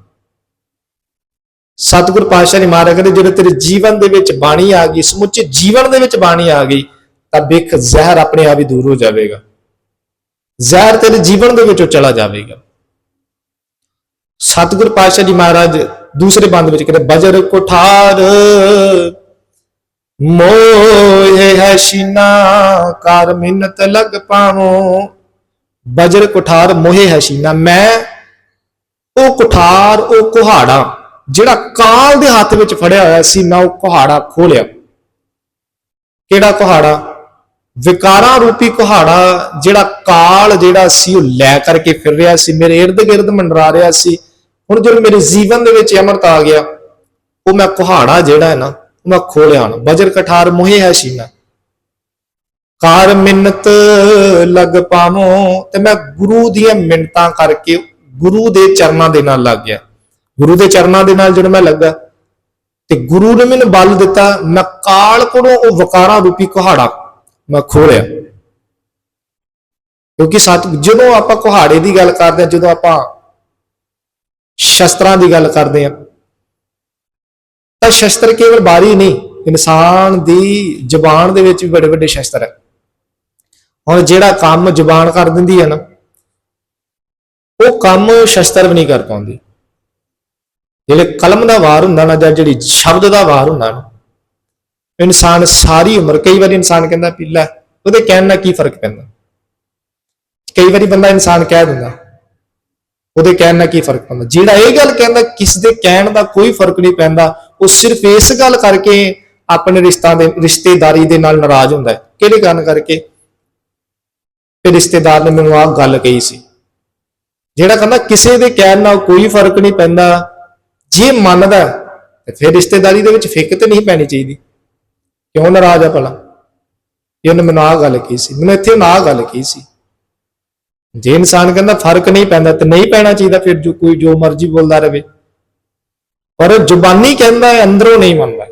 [SPEAKER 1] ਸਤਿਗੁਰ ਪਾਤਸ਼ਾਹ ਨੇ ਮਹਾਰਾਜ ਕਹਿੰਦੇ, ਜਦੋਂ ਤੇਰੇ ਜੀਵਨ ਦੇ ਵਿੱਚ ਬਾਣੀ ਆ ਗਈ, ਸਮੁੱਚੇ ਜੀਵਨ ਦੇ ਵਿੱਚ ਬਾਣੀ ਆ ਗਈ, ਤਾਂ ਬਿਕ ਜ਼ਹਿਰ ਆਪਣੇ ਆਪ ਹੀ ਦੂਰ ਹੋ ਜਾਵੇਗਾ। ਜ਼ਹਿਰ ਤੇਰੇ ਜੀਵਨ ਦੇ ਵਿੱਚੋਂ ਚਲਾ ਜਾਵੇਗਾ। ਸਤਿਗੁਰ ਪਾਤਸ਼ਾਹ ਜੀ ਮਹਾਰਾਜ ਦੂਸਰੇ ਬੰਦ ਵਿੱਚ ਕਹਿੰਦੇ, ਬਜਰ ਕੋਠਾਰ, ਮੋਏ ਹੈ ਸ਼ੀਨਾ ਕਰ ਮਿੰਨਤ ਲਗ ਪਾਵੋ ਬਜਰ ਕੋਠਾਰ ਮੋਹੇ ਹੈ ਸ਼ੀਨਾ, ਮੈਂ ਉਹ ਕੁਠਾਰ, ਉਹ ਕੁਹਾੜਾ, ਜਿਹੜਾ ਕਾਲ ਦੇ ਹੱਥ ਵਿੱਚ ਫੜਿਆ ਹੋਇਆ ਸੀ, ਮੈਂ ਉਹ ਕੁਹਾੜਾ ਖੋਲਿਆ। ਕਿਹੜਾ ਕੁਹਾੜਾ? ਵਿਕਾਰਾਂ ਰੂਪੀ ਕੁਹਾੜਾ, ਜਿਹੜਾ ਕਾਲ ਜਿਹੜਾ ਸੀ, ਉਹ ਲੈ ਕਰਕੇ ਫਿਰ ਰਿਹਾ ਸੀ। ਮੇਰੇ ird ਗਿਰਦ ਮੰਡਰਾ ਰਿਹਾ ਸੀ। ਹੁਣ ਜਦੋਂ ਮੇਰੇ ਜੀਵਨ ਦੇ ਵਿੱਚ ਅਮਰਤ ਆ ਗਿਆ, ਉਹ ਮੈਂ ਕੁਹਾੜਾ ਜਿਹੜਾ ਹੈ ਨਾ, ਉਹ ਮੈਂ ਖੋਲਿਆ ਨਾ ਬਜਰ ਕਠਾਰ ਮੋਹੇ ਹੈ ਸੀਨਾ। ਕਾਰ ਮਿੰਨਤ ਲਗ ਪਾਵੋ, ਤੇ ਮੈਂ ਗੁਰੂ ਦੀਆਂ ਮਿੰਨਤਾਂ ਕਰਕੇ ਗੁਰੂ ਦੇ ਚਰਨਾਂ ਦੇ ਨਾਲ ਲੱਗ ਗਿਆ। ਗੁਰੂ ਦੇ ਚਰਨਾਂ ਦੇ ਨਾਲ ਜਦੋਂ ਮੈਂ ਲੱਗਾ, ਤੇ ਗੁਰੂ ਨੇ ਮੈਨੂੰ ਬਲ ਦਿੱਤਾ, ਮੈਂ ਕਾਲ ਕੋਲੋਂ ਉਹ ਵਕਾਰਾਂ ਰੂਪੀ ਕੁਹਾੜਾ ਮੈਂ ਖੋਲਿਆ। ਕਿਉਂਕਿ ਸਤ ਜਦੋਂ ਆਪਾਂ ਕੁਹਾੜੇ ਦੀ ਗੱਲ ਕਰਦੇ ਹਾਂ, ਜਦੋਂ ਆਪਾਂ ਸ਼ਸਤਰਾਂ ਦੀ ਗੱਲ ਕਰਦੇ ਹਾਂ, ਤਾਂ ਸ਼ਸਤਰ ਕੇਵਲ ਬਾਰੀ ਨਹੀਂ, ਇਨਸਾਨ ਦੀ ਜ਼ੁਬਾਨ ਦੇ ਵਿੱਚ ਵੀ ਵੱਡੇ ਵੱਡੇ ਸ਼ਸਤਰ ਹੈ। ਹੁਣ ਜਿਹੜਾ ਕੰਮ ਜ਼ੁਬਾਨ ਕਰ ਦਿੰਦੀ ਹੈ ਨਾ ਉਹ ਕੰਮ ਸ਼ਸਤਰ ਵੀ ਨਹੀਂ ਕਰ ਪਾਉਂਦੀ। ਜਿਹੜੇ ਕਲਮ ਦਾ ਵਾਰ ਹੁੰਦਾ ਨਾ, ਜਾਂ ਜਿਹੜੀ ਸ਼ਬਦ ਦਾ ਵਾਰ ਹੁੰਦਾ ਨਾ, ਇਨਸਾਨ ਸਾਰੀ ਉਮਰ, ਕਈ ਵਾਰੀ ਇਨਸਾਨ ਕਹਿੰਦਾ, ਪੀਲਾ, ਉਹਦੇ ਕਹਿਣ ਨਾਲ ਕੀ ਫ਼ਰਕ ਪੈਂਦਾ? ਕਈ ਵਾਰੀ ਬੰਦਾ ਇਨਸਾਨ ਕਹਿ ਦਿੰਦਾ, ਉਹਦੇ ਕਹਿਣ ਨਾਲ ਕੀ ਫ਼ਰਕ ਪੈਂਦਾ? ਜਿਹੜਾ ਇਹ ਗੱਲ ਕਹਿੰਦਾ, ਕਿਸ ਦੇ ਕਹਿਣ ਦਾ ਕੋਈ ਫ਼ਰਕ ਨਹੀਂ ਪੈਂਦਾ, ਉਹ ਸਿਰਫ ਇਸ ਗੱਲ ਕਰਕੇ ਆਪਣੇ ਰਿਸ਼ਤਾ ਦੇ, ਰਿਸ਼ਤੇਦਾਰੀ ਦੇ ਨਾਲ ਨਾਰਾਜ਼ ਹੁੰਦਾ ਹੈ। ਕਿਹੜੇ ਕਾਰਨ ਕਰਕੇ? ਕਿ ਰਿਸ਼ਤੇਦਾਰ ਨੇ ਮੈਨੂੰ ਆਹ ਗੱਲ ਕਹੀ ਸੀ। ਜਿਹੜਾ ਕਹਿੰਦਾ ਕਿਸੇ ਦੇ ਕਹਿਣ ਨਾਲ ਕੋਈ ਫ਼ਰਕ ਨਹੀਂ ਪੈਂਦਾ ਜੇ ਮੰਨਦਾ ਹੈ, ਤੇ ਫਿਰ ਰਿਸ਼ਤੇਦਾਰੀ ਦੇ ਵਿੱਚ ਫਿੱਕ ਤੇ ਨਹੀਂ ਪੈਣੀ ਚਾਹੀਦੀ। ਕਿਉਂ ਨਾਰਾਜ਼ ਆ ਭਲਾ? ਇਹ ਉਹਨੇ ਮੈਨੂੰ ਆਹ ਗੱਲ ਕਹੀ ਸੀ ਮੈਨੂੰ ਇੱਥੇ ਉਹਨੇ ਆਹ ਗੱਲ ਕਹੀ ਸੀ। ਜੇ ਇਨਸਾਨ ਕਹਿੰਦਾ ਫ਼ਰਕ ਨਹੀਂ ਪੈਂਦਾ ਤੇ ਨਹੀਂ ਪੈਣਾ ਚਾਹੀਦਾ ਫਿਰ ਜੋ ਕੋਈ ਜੋ ਮਰਜ਼ੀ ਬੋਲਦਾ ਰਹੇ ਪਰ ਜ਼ੁਬਾਨੀ ਕਹਿੰਦਾ ਹੈ ਅੰਦਰੋਂ ਨਹੀਂ ਮੰਨਦਾ।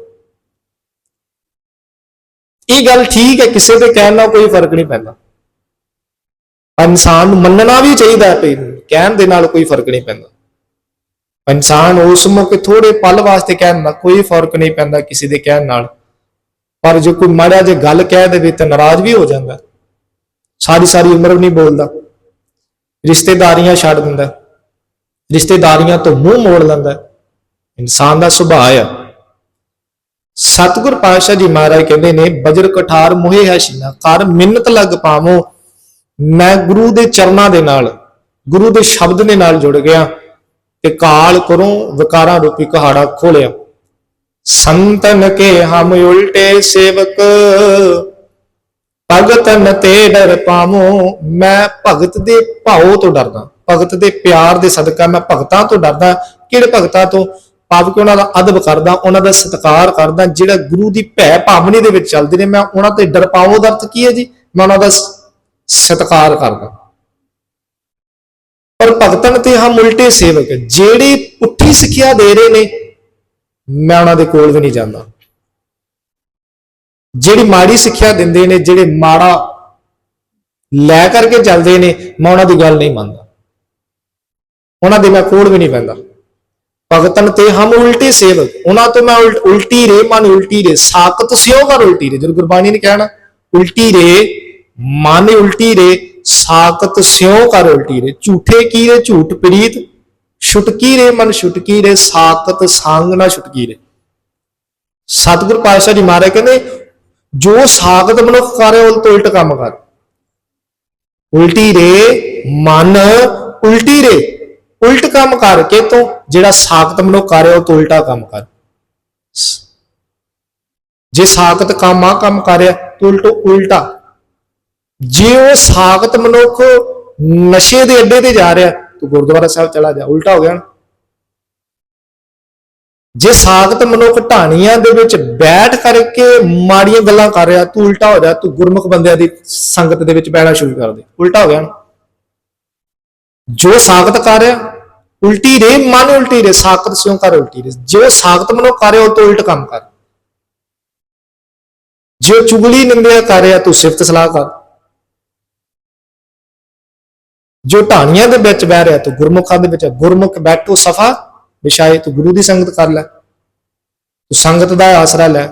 [SPEAKER 1] ਇਹ ਗੱਲ ਠੀਕ ਹੈ ਕਿਸੇ ਦੇ ਕਹਿਣ ਨਾਲ ਕੋਈ ਫ਼ਰਕ ਨਹੀਂ ਪੈਂਦਾ। ਇਨਸਾਨ ਨੂੰ ਮੰਨਣਾ ਵੀ ਚਾਹੀਦਾ ਹੈ ਵੀ ਕਹਿਣ ਦੇ ਨਾਲ ਕੋਈ ਫ਼ਰਕ ਨਹੀਂ ਪੈਂਦਾ। ਇਨਸਾਨ ਉਸ ਮੌਕੇ ਥੋੜੇ ਪਲ ਵਾਸਤੇ ਕਹਿਣ ਨਾਲ ਕੋਈ ਫ਼ਰਕ ਨਹੀਂ ਪੈਂਦਾ ਕਿਸੇ ਦੇ ਕਹਿਣ ਨਾਲ। ਪਰ ਜੇ ਕੋਈ ਮਾੜਾ ਜੇ ਗੱਲ ਕਹਿ ਦੇਵੇ ਤਾਂ ਨਾਰਾਜ਼ ਵੀ ਹੋ ਜਾਂਦਾ। ਸਾਰੀ ਸਾਰੀ ਉਮਰ ਵੀ ਨਹੀਂ ਬੋਲਦਾ। ਰਿਸ਼ਤੇਦਾਰੀਆਂ ਛੱਡ ਦਿੰਦਾ। ਰਿਸ਼ਤੇਦਾਰੀਆਂ ਤੋਂ ਮੂੰਹ ਮੋੜ ਲੈਂਦਾ। ਇਨਸਾਨ ਦਾ ਸੁਭਾਅ ਆ। ਸਤਿਗੁਰ ਪਾਤਸ਼ਾਹ ਜੀ ਮਹਾਰਾਜ ਕਹਿੰਦੇ ਨੇ, ਬਜਰ ਕਠਾਰ ਮੋਹੇ ਹੈ ਸ਼ੀਨਾ ਕਰ ਮਿੰਨਤ ਲੱਗ ਪਾਵੋ ਮੈਂ ਗੁਰੂ ਦੇ ਚਰਨਾਂ ਦੇ ਨਾਲ, ਗੁਰੂ ਦੇ ਸ਼ਬਦ ਦੇ ਨਾਲ ਜੁੜ ਗਿਆ ਤੇ ਕਾਲ ਕਰੋ ਵਿਕਾਰਾਂ ਰੂਪੀ ਕਹਾੜਾ ਖੋਲਿਆ। ਸੰਤਨ ਕੇ ਹਮ ਉਲਟੇ ਸੇਵਕ, ਭਗਤਨ ਤੇ ਡਰ ਪਾਵੋ। ਮੈਂ ਭਗਤ ਦੇ ਭਾਉ ਤੋਂ ਡਰਦਾ, ਭਗਤ ਦੇ ਪਿਆਰ ਦੇ ਸਦਕਾ ਮੈਂ ਭਗਤਾਂ ਤੋਂ ਡਰਦਾ। ਕਿਹੜੇ ਭਗਤਾਂ ਤੋਂ? ਭਾਵ ਕਿ ਉਹਨਾਂ ਦਾ ਅਦਬ ਕਰਦਾ, ਉਹਨਾਂ ਦਾ ਸਤਿਕਾਰ ਕਰਦਾ, ਜਿਹੜਾ ਗੁਰੂ ਦੀ ਭੈ ਭਾਵਨੀ ਦੇ ਵਿੱਚ ਚੱਲਦੇ ਨੇ। ਮੈਂ ਉਹਨਾਂ ਤੇ ਡਰ ਪਾਵੋ ਦਾ ਅਰਥ ਕੀ ਹੈ ਜੀ? ਮੈਂ ਉਹਨਾਂ ਦਾ ਸਤਿਕਾਰ ਕਰਦਾ। ਪਰ ਭਗਤਨ ਤੇ ਹਮ ਉਲਟੇ ਸੇਵਕ ਜਿਹੜੇ ਪੁੱਠੀ ਸਿੱਖਿਆ ਦੇ ਰਹੇ ਨੇ, ਮੈਂ ਉਹਨਾਂ ਦੇ ਕੋਲ ਵੀ ਨਹੀਂ ਜਾਂਦਾ। ਜਿਹੜੀ ਮਾੜੀ ਸਿੱਖਿਆ ਦਿੰਦੇ ਨੇ, ਜਿਹੜੇ ਮਾੜਾ ਲੈ ਕਰਕੇ ਚੱਲਦੇ ਨੇ, ਮੈਂ ਉਹਨਾਂ ਦੀ ਗੱਲ ਨਹੀਂ ਮੰਨਦਾ। ਉਹਨਾਂ ਦੇ ਮੈਂ ਕੋਲ ਵੀ ਨਹੀਂ ਪੈਂਦਾ। ਭਗਤਨ ਤੇ ਹਮ ਉਲਟੇ ਸੇਵਕ, ਉਹਨਾਂ ਤੋਂ ਮੈਂ ਉਲਟ- ਉਲਟੀ ਰੇ, ਮਨ ਉਲਟੀ ਰੇ, ਸਾਖਤ ਸਿਓ ਕਰ ਉਲਟੀ ਰੇ। ਜਦੋਂ ਗੁਰਬਾਣੀ ਨੇ ਕਹਿਣਾ, ਉਲਟੀ ਰੇ ਮਨ ਉਲਟੀ ਰੇ, ਸਾਖਤ ਸਿਓ ਕਰ ਉਲਟੀ ਰੇ। ਝੂਠੇ ਕੀ ਰੇ, ਝੂਠ ਪ੍ਰੀਤ? ਛੁਟਕੀ ਰੇ, ਮਨ ਛੁਟਕੀ ਰੇ ਸਾਕਤ ਸੰਗ ਨਾ ਛੁਟਕੀ ਰੇ। ਸਤਿਗੁਰ ਪਾਤਸ਼ਾਹ ਜੀ ਮਹਾਰਾਜ ਕਹਿੰਦੇ, ਜੋ ਸਾਗਤ ਮਨੁੱਖ ਕਰੇ ਉਲਟ ਉਲਟ ਕੰਮ ਕਰ। ਉਲਟੀ ਰੇ, ਮਨ ਉਲਟੀ ਰੇ। ਉਲਟ ਕੰਮ ਕਰਕੇ ਤੂੰ ਜਿਹੜਾ ਸਾਖਤ ਮਨੁੱਖ ਕਰ ਰਿਹਾ ਉਹ ਤੋਂ ਉਲਟਾ ਕੰਮ ਕਰ। ਜੇ ਸਾਖਤ ਕੰਮ ਆ, ਕੰਮ ਕਰ ਰਿਹਾ ਤਾਂ ਉਲਟੋ ਉਲਟਾ। ਜੇ ਉਹ ਸਾਗਤ ਮਨੁੱਖ ਨਸ਼ੇ ਦੇ ਅੱਡੇ ਤੇ ਜਾ ਰਿਹਾ, ਤੂੰ ਗੁਰਦੁਆਰਾ ਸਾਹਿਬ ਚਲਾ ਜਾ, ਉਲਟਾ ਹੋ ਗਿਆ ਨਾ। ਜੇ ਸਾਗਤ ਮਨੁੱਖ ਢਾਣੀਆਂ ਦੇ ਵਿੱਚ ਬੈਠ ਕਰਕੇ ਮਾੜੀਆਂ ਗੱਲਾਂ ਕਰ ਰਿਹਾ, ਤੂੰ ਉਲਟਾ ਹੋ ਜਾ, ਤੂੰ ਗੁਰਮੁਖ ਬੰਦਿਆਂ ਦੀ ਸੰਗਤ ਦੇ ਵਿੱਚ ਬਹਿਣਾ ਸ਼ੁਰੂ ਕਰ ਦੇ, ਉਲਟਾ ਹੋ ਗਿਆ ਨਾ। ਜੋ ਸਾਗਤ ਕਰ ਰਿਹਾ, ਉਲਟੀ ਰੇ ਮਨ ਉਲਟੀ ਰੇ ਸਾਗਤ ਸਿਉ ਕਰ ਉਲਟੀ ਰੇ ਜੋ ਸਾਗਤ ਮਨੁੱਖ ਕਰ ਰਿਹਾ, ਉਹ ਤੋਂ ਉਲਟ ਕੰਮ ਕਰ। ਜੋ ਚੁਗਲੀ ਨਿੰਦਿਆ ਕਰ ਰਿਹਾ, ਤੂੰ ਸਿਫਤ ਸਲਾਹ ਕਰ। ਜੋ ਢਾਣੀਆਂ ਦੇ ਵਿੱਚ ਬਹਿ ਰਿਹਾ ਤੂੰ ਗੁਰਮੁਖਾਂ ਦੇ ਵਿੱਚ, ਗੁਰਮੁਖ ਬੈਠੋ ਸਫਾ ਵਿਸ਼ਾਏ ਤੂੰ ਗੁਰੂ ਦੀ ਸੰਗਤ ਕਰ ਲੈ। ਤੂੰ ਸੰਗਤ ਦਾ ਆਸਰਾ ਲੈ।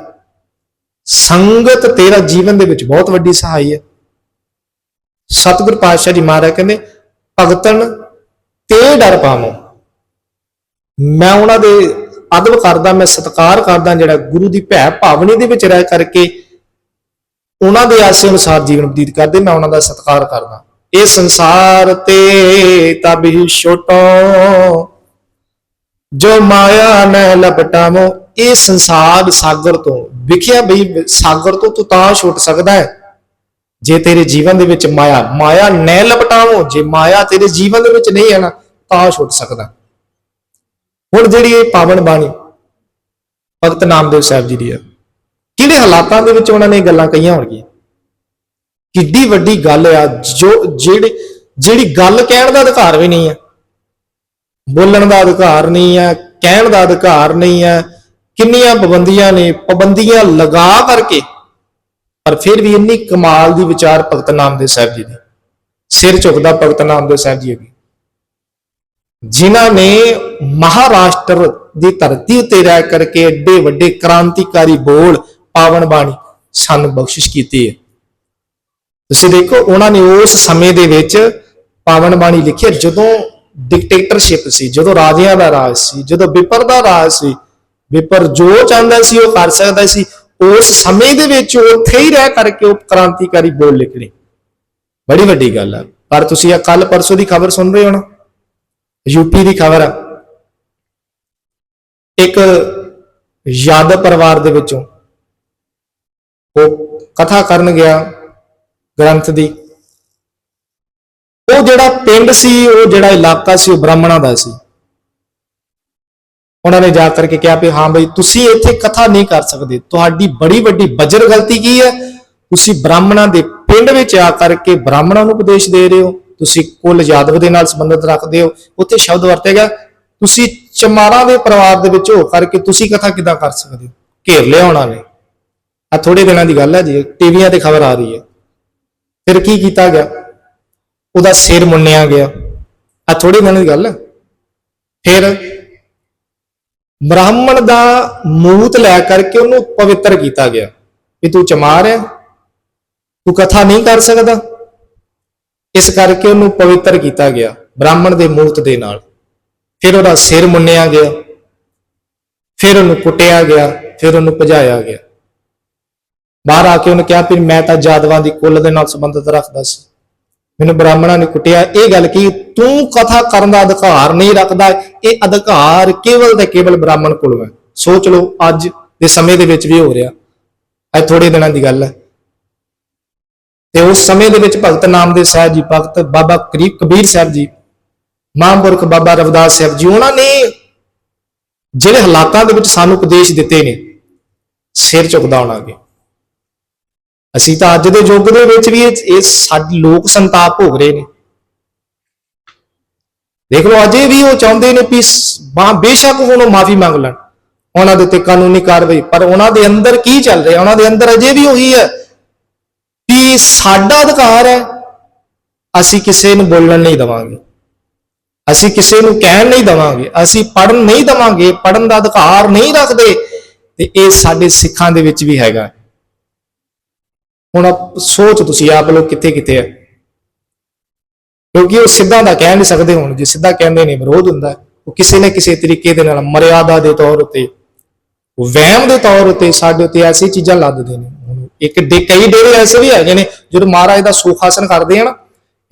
[SPEAKER 1] ਸੰਗਤ ਤੇਰਾ ਜੀਵਨ ਦੇ ਵਿੱਚ ਬਹੁਤ ਵੱਡੀ ਸਹਾਈ ਹੈ। ਸਤਿਗੁਰ ਪਾਤਸ਼ਾਹ ਜੀ ਮਹਾਰਾਜ ਕਹਿੰਦੇ, ਭਗਤਨ ਤੇ ਡਰ ਪਾਵੋ। ਮੈਂ ਉਹਨਾਂ ਦੇ ਅਦਬ ਕਰਦਾ, ਮੈਂ ਸਤਿਕਾਰ ਕਰਦਾ, ਜਿਹੜਾ ਗੁਰੂ ਦੀ ਭੈ ਭਾਵਨੀ ਦੇ ਵਿੱਚ ਰਹਿ ਕਰਕੇ ਉਹਨਾਂ ਦੇ ਆਸੇ ਅਨੁਸਾਰ ਜੀਵਨ ਬਤੀਤ ਕਰਦੇ, ਮੈਂ ਉਹਨਾਂ ਦਾ ਸਤਿਕਾਰ ਕਰਦਾ। ਇਹ ਸੰਸਾਰ ਤੇ ਤਬ ਹੀ ਛੋਟੋ। ਜੋ ਮਾਇਆ ਨੇ ਲਪਟਾਵੋ, ਇਹ ਸੰਸਾਰ ਸਾਗਰ ਤੋਂ। ਵਿਖਿਆ ਬਈ, ਸਾਗਰ ਤੋਂ ਤੂੰ ਤਾਂ ਛੁੱਟ ਸਕਦਾ ਹੈ। ਜੇ ਤੇਰੇ ਜੀਵਨ ਦੇ ਵਿੱਚ ਮਾਇਆ ਮਾਇਆ ਨੇ ਲਪਟਾਵੋ, ਜੇ ਮਾਇਆ ਤੇਰੇ ਜੀਵਨ ਦੇ ਵਿੱਚ ਨਹੀਂ ਹੈ ਨਾ, ਤਾਂ ਛੁੱਟ ਸਕਦਾ। ਹੁਣ ਜਿਹੜੀ ਇਹ ਪਾਵਨ ਬਾਣੀ ਭਗਤ ਨਾਮਦੇਵ ਸਾਹਿਬ ਜੀ ਦੀ ਹੈ ਕਿਹੜੇ ਹਾਲਾਤਾਂ ਦੇ ਵਿੱਚ ਉਹਨਾਂ ਨੇ ਇਹ ਗੱਲਾਂ ਕਹੀਆਂ ਹੋਣਗੀਆਂ? ਕਿੱਡੀ ਵੱਡੀ ਗੱਲ ਆ, ਜੋ ਜਿਹੜੀ ਜਿਹੜੀ ਗੱਲ ਕਹਿਣ ਦਾ ਅਧਿਕਾਰ ਵੀ ਨਹੀਂ ਹੈ ਬੋਲਣ ਦਾ ਅਧਿਕਾਰ ਨਹੀਂ ਹੈ ਕਹਿਣ ਦਾ ਅਧਿਕਾਰ ਨਹੀਂ ਹੈ ਕਿੰਨੀਆਂ ਪਾਬੰਦੀਆਂ ਨੇ, ਪਾਬੰਦੀਆਂ ਲਗਾ ਕਰਕੇ, ਪਰ ਫਿਰ ਵੀ ਇੰਨੀ ਕਮਾਲ ਦੀ ਵਿਚਾਰ ਭਗਤ ਨਾਮਦੇਵ ਸਾਹਿਬ ਜੀ ਦੀ, ਸਿਰ ਝੁਕਦਾ ਭਗਤ ਨਾਮਦੇਵ ਸਾਹਿਬ ਜੀ ਅੱਗੇ। ਜਿਨ੍ਹਾਂ ਨੇ ਮਹਾਰਾਸ਼ਟਰ ਦੀ ਧਰਤੀ ਉੱਤੇ ਰਹਿ ਕਰਕੇ ਐਡੇ ਵੱਡੇ ਕ੍ਰਾਂਤੀਕਾਰੀ ਬੋਲ, ਪਾਵਨ ਬਾਣੀ ਸਾਨੂੰ ਬਖਸ਼ਿਸ਼ ਕੀਤੀ ਹੈ। ਤੁਸੀਂ ਦੇਖੋ, ਉਹਨਾਂ ਨੇ ਉਸ ਸਮੇਂ ਦੇ ਵਿੱਚ ਪਾਵਨ ਬਾਣੀ ਲਿਖੀ ਜਦੋਂ ਡਿਕਟੇਟਰਸ਼ਿਪ ਸੀ, ਜਦੋਂ ਰਾਜਿਆਂ ਦਾ ਰਾਜ ਸੀ, ਜਦੋਂ ਵਿਪਰ ਦਾ ਰਾਜ ਸੀ, ਵਿਪਰ ਜੋ ਚਾਹੁੰਦਾ ਸੀ, ਉਹ ਕਰ ਸਕਦਾ ਸੀ। ਉਸ ਸਮੇਂ ਦੇ ਵਿੱਚ ਉੱਥੇ ਹੀ ਰਹਿ ਕਰਕੇ ਉਹ ਕ੍ਰਾਂਤੀਕਾਰੀ ਬੋਲ ਲਿਖਣੇ। ਬੜੀ ਵੱਡੀ ਗੱਲ ਆ। ਪਰ ਤੁਸੀਂ ਇਹ ਕੱਲ ਪਰਸੋਂ ਦੀ ਖਬਰ ਸੁਣ ਰਹੇ ਹੋ ਨਾ? ਯੂਪੀ ਦੀ ਖਬਰ ਆ। ਇੱਕ ਯਾਦਵ ਪਰਿਵਾਰ ਦੇ ਵਿੱਚੋਂ ਉਹ ਕਥਾ ਕਰਨ ਗਿਆ। ਗ੍ਰੰਥ ਦੀ। ਉਹ ਜਿਹੜਾ ਪਿੰਡ ਸੀ, ਉਹ ਜਿਹੜਾ ਇਲਾਕਾ ਸੀ, ਉਹ ਬ੍ਰਾਹਮਣਾਂ ਦਾ ਸੀ। ਉਹਨਾਂ ਨੇ ਜਾ ਕਰਕੇ ਕਿਹਾ ਵੀ ਹਾਂ ਬਈ, ਤੁਸੀਂ ਇੱਥੇ ਕਥਾ ਨਹੀਂ ਕਰ ਸਕਦੇ। ਤੁਹਾਡੀ ਬੜੀ ਵੱਡੀ ਬਜਰ ਗਲਤੀ ਕੀ ਹੈ? ਤੁਸੀਂ ਬ੍ਰਾਹਮਣਾਂ ਦੇ ਪਿੰਡ ਵਿੱਚ ਆ ਕਰਕੇ ਬ੍ਰਾਹਮਣਾਂ ਨੂੰ ਉਪਦੇਸ਼ ਦੇ ਰਹੇ ਹੋ। ਤੁਸੀਂ ਕੁੱਲ ਯਾਦਵ ਦੇ ਨਾਲ ਸੰਬੰਧਿਤ ਰੱਖਦੇ ਹੋ। ਉੱਥੇ ਸ਼ਬਦ ਵਰਤੇਗਾ ਤੁਸੀਂ ਚਮਾਰਾਂ ਦੇ ਪਰਿਵਾਰ ਦੇ ਵਿੱਚ ਹੋ ਕਰਕੇ ਤੁਸੀਂ ਕਥਾ ਕਿਦਾਂ ਕਰ ਸਕਦੇ ਹੋ? ਘੇਰ ਲਿਆ ਉਹਨਾਂ ਨੇ। ਆ ਥੋੜੇ ਦਿਨਾਂ ਦੀ ਗੱਲ ਹੈ ਜੀ, ਟੀਵੀਆਂ ਤੇ ਖਬਰ ਆ ਰਹੀ ਹੈ। ਫਿਰ ਕੀ ਕੀਤਾ ਗਿਆ? ਉਹਦਾ ਸਿਰ ਮੁੰਨਿਆ ਗਿਆ। ਆ ਥੋੜੇ ਦਿਨਾਂ ਗੱਲ। ਫਿਰ ਬ੍ਰਾਹਮਣ ਦਾ ਮੂਤ ਲੈ ਕਰਕੇ ਉਹਨੂੰ ਪਵਿੱਤਰ ਕੀਤਾ ਗਿਆ। ਵੀ ਤੂੰ ਚਮਾਰ ਹੈ। ਤੂੰ ਕਥਾ ਨਹੀਂ ਕਰ ਸਕਦਾ। ਇਸ ਕਰਕੇ ਉਹਨੂੰ ਪਵਿੱਤਰ ਕੀਤਾ ਗਿਆ, ਬ੍ਰਾਹਮਣ ਦੇ ਮੂਤ ਦੇ ਨਾਲ। ਫਿਰ ਉਹਦਾ ਸਿਰ ਮੁੰਨਿਆ ਗਿਆ। ਫਿਰ ਉਹਨੂੰ ਕੁੱਟਿਆ ਗਿਆ। ਫਿਰ ਉਹਨੂੰ ਭਜਾਇਆ ਗਿਆ। ਬਾਹਰ ਆ ਕੇ ਉਹਨੇ ਕਿਹਾ ਵੀ ਮੈਂ ਤਾਂ ਜਾਦਵਾਂ ਦੀ ਕੁੱਲ ਦੇ ਨਾਲ ਸੰਬੰਧਿਤ ਰੱਖਦਾ ਸੀ। ਮੈਨੂੰ ਬ੍ਰਾਹਮਣਾਂ ਨੇ ਕੁੱਟਿਆ। ਇਹ ਗੱਲ ਕੀ? ਤੂੰ ਕਥਾ ਕਰਨ ਦਾ ਅਧਿਕਾਰ ਨਹੀਂ ਰੱਖਦਾ। ਇਹ ਅਧਿਕਾਰ ਕੇਵਲ ਤੇ ਕੇਵਲ ਬ੍ਰਾਹਮਣ ਕੋਲ ਹੈ। ਸੋਚ ਲਓ, ਅੱਜ ਦੇ ਸਮੇਂ ਦੇ ਵਿੱਚ ਵੀ ਹੋ ਰਿਹਾ। ਇਹ ਥੋੜੇ ਦਿਨਾਂ ਦੀ ਗੱਲ ਹੈ। ਤੇ ਉਸ ਸਮੇਂ ਦੇ ਵਿੱਚ ਭਗਤ ਨਾਮਦੇਵ ਸਾਹਿਬ ਜੀ, ਭਗਤ ਬਾਬਾ ਕਰੀਬ ਕਬੀਰ ਸਾਹਿਬ ਜੀ, ਮਹਾਂਪੁਰਖ ਬਾਬਾ ਰਵਿਦਾਸ ਸਾਹਿਬ ਜੀ, ਉਹਨਾਂ ਨੇ ਜਿਹੜੇ ਹਾਲਾਤਾਂ ਦੇ ਵਿੱਚ ਸਾਨੂੰ ਉਪਦੇਸ਼ ਦਿੱਤੇ ਨੇ, ਸਿਰ ਝੁਕਦਾ ਹੋਣਾ ਅੱਗੇ। ਅਸੀਂ ਤਾਂ ਅੱਜ ਦੇ ਯੁੱਗ ਦੇ ਵਿੱਚ ਵੀ ਇਹ ਸਾਡੇ ਲੋਕ ਸੰਤਾਪ ਭੋਗ ਰਹੇ ਨੇ। ਦੇਖ ਲਓ, ਅਜੇ ਵੀ ਉਹ ਚਾਹੁੰਦੇ ਨੇ ਵੀ ਬੇਸ਼ੱਕ ਹੁਣ ਉਹ ਮਾਫੀ ਮੰਗ ਲੈਣ। ਉਹਨਾਂ ਦੇ ਉੱਤੇ ਕਾਨੂੰਨੀ ਕਾਰਵਾਈ, ਪਰ ਉਹਨਾਂ ਦੇ ਅੰਦਰ ਕੀ ਚੱਲ ਰਿਹਾ? ਉਹਨਾਂ ਦੇ ਅੰਦਰ ਅਜੇ ਵੀ ਉਹੀ ਹੈ ਵੀ ਸਾਡਾ ਅਧਿਕਾਰ ਹੈ, ਅਸੀਂ ਕਿਸੇ ਨੂੰ ਬੋਲਣ ਨਹੀਂ ਦਵਾਂਗੇ। ਅਸੀਂ ਕਿਸੇ ਨੂੰ ਕਹਿਣ ਨਹੀਂ ਦਵਾਂਗੇ। ਅਸੀਂ ਪੜਨ ਨਹੀਂ ਦਵਾਂਗੇ ਪੜਨ ਦਾ ਅਧਿਕਾਰ ਨਹੀਂ ਰੱਖਦੇ। ਤੇ ਇਹ ਸਾਡੇ ਸਿੱਖਾਂ ਦੇ ਵਿੱਚ ਵੀ ਹੈਗਾ। ਹੁਣ ਆਪ ਸੋਚ ਤੁਸੀਂ ਆਪ ਲੋਕ ਕਿੱਥੇ ਕਿੱਥੇ ਆ? ਕਿਉਂਕਿ ਉਹ ਸਿੱਧਾ ਦਾ ਕਹਿ ਨਹੀਂ ਸਕਦੇ ਹੁਣ, ਜੇ ਸਿੱਧਾ ਕਹਿੰਦੇ ਨੇ ਵਿਰੋਧ ਹੁੰਦਾ, ਉਹ ਕਿਸੇ ਨਾ ਕਿਸੇ ਤਰੀਕੇ ਦੇ ਨਾਲ ਮਰਿਆਦਾ ਦੇ ਤੌਰ ਉੱਤੇ ਵਹਿਮ ਦੇ ਤੌਰ ਉੱਤੇ ਸਾਡੇ ਉੱਤੇ ਐਸੀ ਚੀਜ਼ਾਂ ਲੱਦਦੇ ਨੇ। ਇੱਕ ਡੇ ਕਈ ਡੇਰੇ ਐਸੇ ਵੀ ਹੈਗੇ ਨੇ, ਜਦੋਂ ਮਹਾਰਾਜ ਦਾ ਸੁਖ ਆਸਨ ਕਰਦੇ ਆ ਨਾ,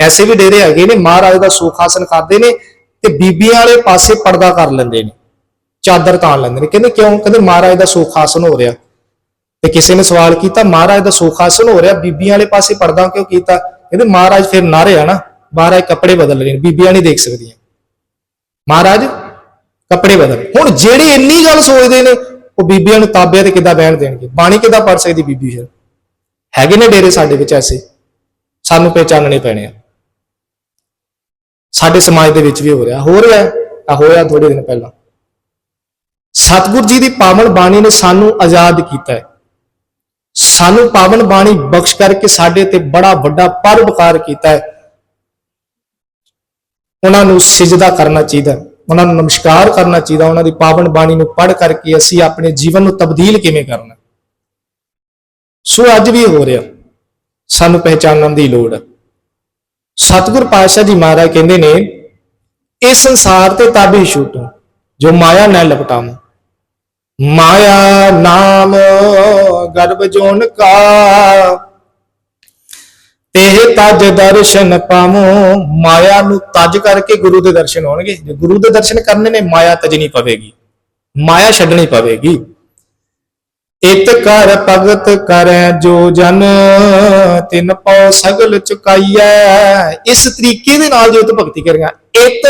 [SPEAKER 1] ਐਸੇ ਵੀ ਡੇਰੇ ਹੈਗੇ ਨੇ, ਮਹਾਰਾਜ ਦਾ ਸੁਖ ਆਸਨ ਕਰਦੇ ਨੇ ਤੇ ਬੀਬੀਆਂ ਵਾਲੇ ਪਾਸੇ ਪਰਦਾ ਕਰ ਲੈਂਦੇ ਨੇ, ਚਾਦਰ ਤਾਣ ਲੈਂਦੇ ਨੇ। ਕਹਿੰਦੇ ਕਿਉਂ? ਕਹਿੰਦੇ ਮਹਾਰਾਜ ਦਾ ਸੁਖ ਆਸਨ ਹੋ ਰਿਹਾ। ਤੇ ਕਿਸੇ ਨੇ ਸਵਾਲ ਕੀਤਾ, ਮਹਾਰਾਜ ਦਾ ਸੁਖ ਆਸਨ ਹੋ ਰਿਹਾ, ਬੀਬੀਆਂ ਵਾਲੇ ਪਾਸੇ ਪਰਦਾ ਕਿਉਂ ਕੀਤਾ? ਕਹਿੰਦੇ, ਮਹਾਰਾਜ ਫਿਰ ਨਾਰੇ ਆ ਨਾ, ਮਹਾਰਾਜ ਕੱਪੜੇ ਬਦਲ ਰਹੇ ਨੇ, ਬੀਬੀਆਂ ਨਹੀਂ ਦੇਖ ਸਕਦੀਆਂ। ਮਹਾਰਾਜ, ਕੱਪੜੇ ਬਦਲ। ਹੁਣ ਜਿਹੜੇ ਇੰਨੀ ਗੱਲ ਸੋਚਦੇ ਨੇ, ਉਹ ਬੀਬੀਆਂ ਨੂੰ ਤਾਬਿਆਂ ਤੇ ਕਿੱਦਾਂ ਬਹਿਣ ਦੇਣਗੇ? ਬਾਣੀ ਕਿੱਦਾਂ ਪੜ ਸਕਦੀ ਬੀਬੀ ਫਿਰ? ਹੈਗੇ ਨੇ ਡੇਰੇ ਸਾਡੇ ਵਿੱਚ ਐਸੇ। ਸਾਨੂੰ ਪਹਿਚਾਨਣੇ ਪੈਣੇ ਆ। ਸਾਡੇ ਸਮਾਜ ਦੇ ਵਿੱਚ ਵੀ ਹੋ ਰਿਹਾ। ਹੋ ਰਿਹਾ ਆ ਹੋਇਆ ਥੋੜੇ ਦਿਨ ਪਹਿਲਾਂ। ਸਤਿਗੁਰੂ ਜੀ ਦੀ ਪਾਵਨ ਬਾਣੀ ਨੇ ਸਾਨੂੰ ਆਜ਼ਾਦ ਕੀਤਾ ਹੈ। ਸਾਨੂੰ ਪਾਵਨ ਬਾਣੀ ਬਖਸ਼ ਕਰਕੇ ਸਾਡੇ ਤੇ ਬੜਾ ਵੱਡਾ ਪਰਉਪਕਾਰ ਕੀਤਾ ਹੈ। ਉਹਨਾਂ ਨੂੰ ਸਿਜਦਾ ਕਰਨਾ ਚਾਹੀਦਾ ਉਹਨਾਂ ਨੂੰ ਨਮਸਕਾਰ ਕਰਨਾ ਚਾਹੀਦਾ ਉਹਨਾਂ ਦੀ ਪਾਵਨ ਬਾਣੀ ਨੂੰ ਪੜ੍ਹ ਕਰਕੇ ਅਸੀਂ ਆਪਣੇ ਜੀਵਨ ਨੂੰ ਤਬਦੀਲ ਕਿਵੇਂ ਕਰਨਾ ਸੋ ਅੱਜ ਵੀ ਹੋ ਰਿਹਾ। ਸਾਨੂੰ ਪਹਿਚਾਨਣ ਦੀ ਲੋੜ ਹੈ। ਸਤਿਗੁਰ ਪਾਤਸ਼ਾਹ ਜੀ ਮਹਾਰਾਜ ਕਹਿੰਦੇ ਨੇ ਇਹ ਸੰਸਾਰ ਤੇ ਤਾਬੀ ਛੂਟੋ, ਜੋ ਮਾਇਆ ਨਾਲ ਲਪਟਾਵਾਂ। ਮਾਇਆ ਨਾਮ ਗਰਭ ਜੋਨ ਕਾ। ਤੇ ਤਜ ਦਰਸ਼ਨ ਪਾਵੋ। ਮਾਇਆ ਨੂੰ ਤਜ ਕਰਕੇ ਗੁਰੂ ਦੇ ਦਰਸ਼ਨ ਹੋਣਗੇ। ਜੇ ਗੁਰੂ ਦੇ ਦਰਸ਼ਨ ਕਰਨੇ ਨੇ, ਮਾਇਆ ਤਜਣੀ ਪਵੇਗੀ। ਮਾਇਆ ਛੱਡਣੀ ਪਵੇਗੀ। ਇਤ ਕਰ ਭਗਤ ਕਰੈ ਜੋ ਜਨ, ਤਿਨ ਪਉ ਸਗਲ ਚੁਕਾਈਐ। ਇਸ ਤਰੀਕੇ ਦੇ ਨਾਲ ਜੋ ਤੂੰ ਭਗਤੀ ਕਰੇਗਾ, ਇਤ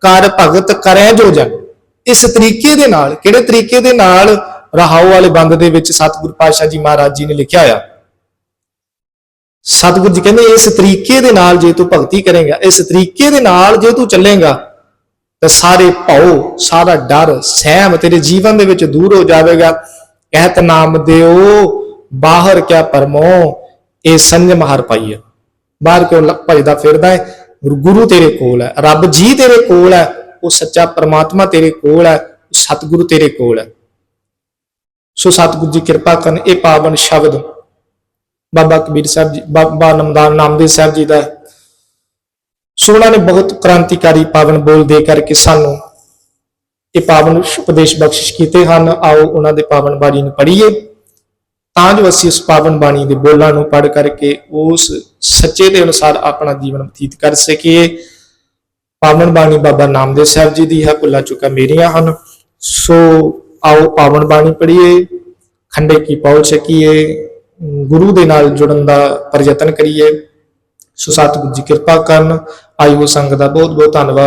[SPEAKER 1] ਕਰ ਭਗਤ ਕਰੈ ਜੋ ਜਨ। ਇਸ ਤਰੀਕੇ ਦੇ ਨਾਲ, ਕਿਹੜੇ ਤਰੀਕੇ ਦੇ ਨਾਲ ਰਹਾਉ ਵਾਲੇ ਬੰਦ ਦੇ ਵਿੱਚ ਸਤਿਗੁਰ ਪਾਤਸ਼ਾਹ ਜੀ ਮਹਾਰਾਜ ਜੀ ਨੇ ਲਿਖਿਆ ਹੋਇਆ? ਸਤਿਗੁਰ ਜੀ ਕਹਿੰਦੇ, ਇਸ ਤਰੀਕੇ ਦੇ ਨਾਲ ਜੇ ਤੂੰ ਭਗਤੀ ਕਰੇਗਾ, ਇਸ ਤਰੀਕੇ ਦੇ ਨਾਲ ਜੇ ਤੂੰ ਚੱਲੇਗਾ, ਤਾਂ ਸਾਰੇ ਭਉ, ਸਾਰਾ ਡਰ, ਸਹਿਮ ਤੇਰੇ ਜੀਵਨ ਦੇ ਵਿੱਚ ਦੂਰ ਹੋ ਜਾਵੇਗਾ। ਕਹਿਤ ਨਾਮ ਦਿਓ, ਬਾਹਰ ਕਿਆ ਪਰਮੋ, ਇਹ ਸੰਜਮ ਹਰ ਪਾਈਏ। ਬਾਹਰ ਕਿਉਂ ਲ- ਭਜਦਾ ਫਿਰਦਾ ਹੈ ਗੁਰੂ ਤੇਰੇ ਕੋਲ ਹੈ, ਰੱਬ ਜੀ ਤੇਰੇ ਕੋਲ ਹੈ। ਉਹ ਸੱਚਾ ਪ੍ਰਮਾਤਮਾ ਤੇਰੇ ਕੋਲ ਹੈ ਸਤਿਗੁਰੂ ਤੇਰੇ ਕੋਲ ਹੈ। ਸੋ ਸਤਿਗੁਰੂ ਜੀ ਕਿਰਪਾ ਕਰਨ ਇਹ ਪਾਵਨ ਸ਼ਬਦ ਬਾਬਾ ਕਬੀਰ ਸਾਹਿਬ ਜੀ ਬਾਬਾ ਨਮਦਾਨ ਨਾਮਦੇਵ ਸਾਹਿਬ ਜੀ ਦਾ ਸੋ ਉਹਨਾਂ ਨੇ ਬਹੁਤ ਕ੍ਰਾਂਤੀਕਾਰੀ ਪਾਵਨ ਬੋਲ ਦੇ ਕਰਕੇ ਸਾਨੂੰ ਇਹ ਪਾਵਨ ਉਪਦੇਸ਼ ਬਖਸ਼ਿਸ਼ ਕੀਤੇ ਹਨ। ਆਓ ਉਹਨਾਂ ਦੇ ਪਾਵਨ ਬਾਣੀ ਨੂੰ ਪੜ੍ਹੀਏ। ਤਾਂ ਜੋ ਅਸੀਂ ਉਸ ਪਾਵਨ ਬਾਣੀ ਦੇ ਬੋਲਾਂ ਨੂੰ ਪੜ੍ਹ ਕਰਕੇ ਉਸ ਸੱਚੇ ਦੇ ਅਨੁਸਾਰ ਆਪਣਾ ਜੀਵਨ ਬਤੀਤ ਕਰ ਸਕੀਏ। ਪਾਵਨ ਬਾਣੀ ਬਾਬਾ ਨਾਮਦੇਵ ਸਾਹਿਬ ਜੀ ਦੀ ਹੈ ਭੁੱਲਾ ਚੁੱਕਾ ਮੇਰੀਆਂ ਹਨ। ਸੋ ਆਓ ਪਾਵਨ ਬਾਣੀ ਪੜ੍ਹੀਏ, ਖੰਡੇ ਕੀ ਪਹੁੰਚ ਸਕੀਏ ਗੁਰੂ ਦੇ ਨਾਲ ਜੁੜਨ ਦਾ ਪ੍ਰਯਤਨ ਕਰੀਏ। ਸੋ ਸਤਿਗੁਰੂ ਜੀ ਕਿਰਪਾ ਕਰਨ ਆਈ ਹੋ ਸੰਗਤ ਦਾ ਬਹੁਤ ਬਹੁਤ ਧੰਨਵਾਦ।